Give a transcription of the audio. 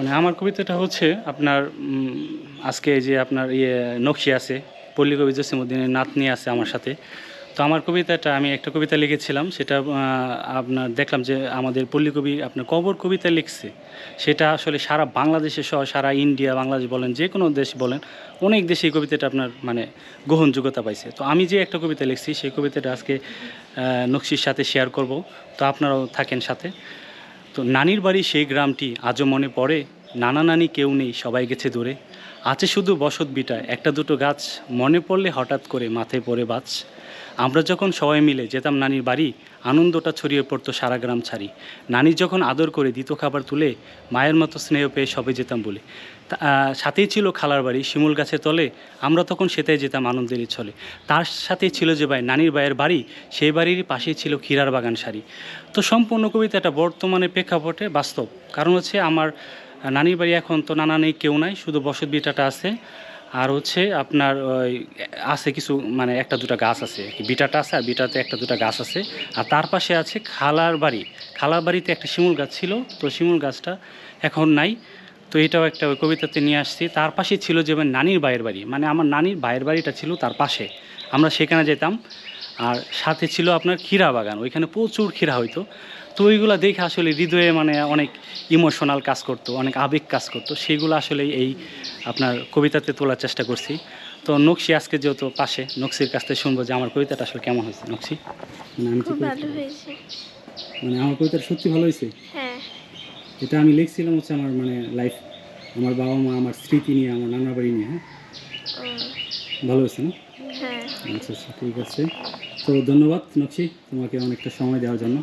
মানে আমার কবিতাটা হচ্ছে আপনার আজকে যে আপনার ইয়ে নকশি আছে, পল্লী কবি জসিমুদ্দিনের নাতনি আছে আমার সাথে। তো আমার কবিতাটা আমি একটা কবিতা লিখেছিলাম, সেটা আপনার দেখলাম যে আমাদের পল্লী কবি আপনার কবর কবিতা লিখছে। সেটা আসলে সারা বাংলাদেশে সহ সারা ইন্ডিয়া, বাংলাদেশ বলেন, যে কোনো দেশ বলেন, অনেক দেশে এই কবিতাটা আপনার মানে গ্রহণযোগ্যতা পাইছে। তো আমি যে একটা কবিতা লিখছি, সেই কবিতাটা আজকে নকশির সাথে শেয়ার করব। তো আপনারাও থাকেন সাথে। তো নানির বাড়ি সেই গ্রামটি আজও মনে পড়ে, নানা নানি কেউ নেই, সবাই গেছে দূরে। আছে শুধু বসত বিটায় একটা দুটো গাছ, মনে পড়লে হঠাৎ করে মাথায় পড়ে বাজ আমরা যখন সবাই মিলে যেতাম নানির বাড়ি, আনন্দটা ছড়িয়ে পড়তো সারা গ্রাম ছাড়ি। নানি যখন আদর করে দিত খাবার তুলে, মায়ের মতো স্নেহ পেয়ে সবে যেতাম বলে। সাথেই ছিল খালার বাড়ি, শিমুল গাছের তলে। আমরা তখন সেটাই যেতাম আনন্দের ছলে। তার সাথেই ছিল যে ভাই, নানির ভাইয়ের বাড়ি, সেই বাড়ির পাশেই ছিল ক্ষীরার বাগান সারি। তো সম্পূর্ণ কবিতাটা বর্তমানে প্রেক্ষাপটে বাস্তব। কারণ হচ্ছে আমার নানির বাড়ি এখন তো নানা নেই, কেউ নাই, শুধু বসত বিটাটা আছে। আর হচ্ছে আপনার ওই, আছে কিছু মানে একটা দুটো গাছ আছে বিটাটা আছে, আর বিটাতে একটা দুটো গাছ আছে। আর তার পাশে আছে খালার বাড়ি। খালার বাড়িতে একটা শিমুল গাছ ছিল, তো শিমুল গাছটা এখন নাই। তো এটাও একটা ওই কবিতাতে নিয়ে আসছি। তার পাশে ছিল যে নানির ভাইয়ের বাড়ি। মানে আমার নানির ভাইয়ের বাড়িটা ছিল তার পাশে। আমরা সেখানে যেতাম। আর সাথে ছিল আপনার ক্ষীরা বাগান। ওইখানে প্রচুর ক্ষীরা হইতো। তো ওইগুলো দেখে আসলে হৃদয়ে মানে অনেক ইমোশনাল কাজ করতো অনেক আবেগ কাজ করতো। সেগুলো আসলে এই আপনার কবিতাতে তোলার চেষ্টা করছি। তো নকশি আজকে যেহেতু পাশে নকশির কাছ থেকে শুনব যে আমার কবিতাটা আসলে কেমন হয়েছে। নকশি মানে মানে আমার কবিতাটা সত্যি ভালো হয়েছে? হ্যাঁ। এটা আমি লিখছিলাম হচ্ছে আমার মানে লাইফ আমার বাবা মা আমার স্মৃতি নিয়ে আমার নানা বাড়ি নিয়ে হ্যাঁ? ভালো হয়েছে না? হ্যাঁ। আচ্ছা আচ্ছা ঠিক আছে। তো ধন্যবাদ নকশি তোমাকে অনেকটা সময় দেওয়ার জন্য।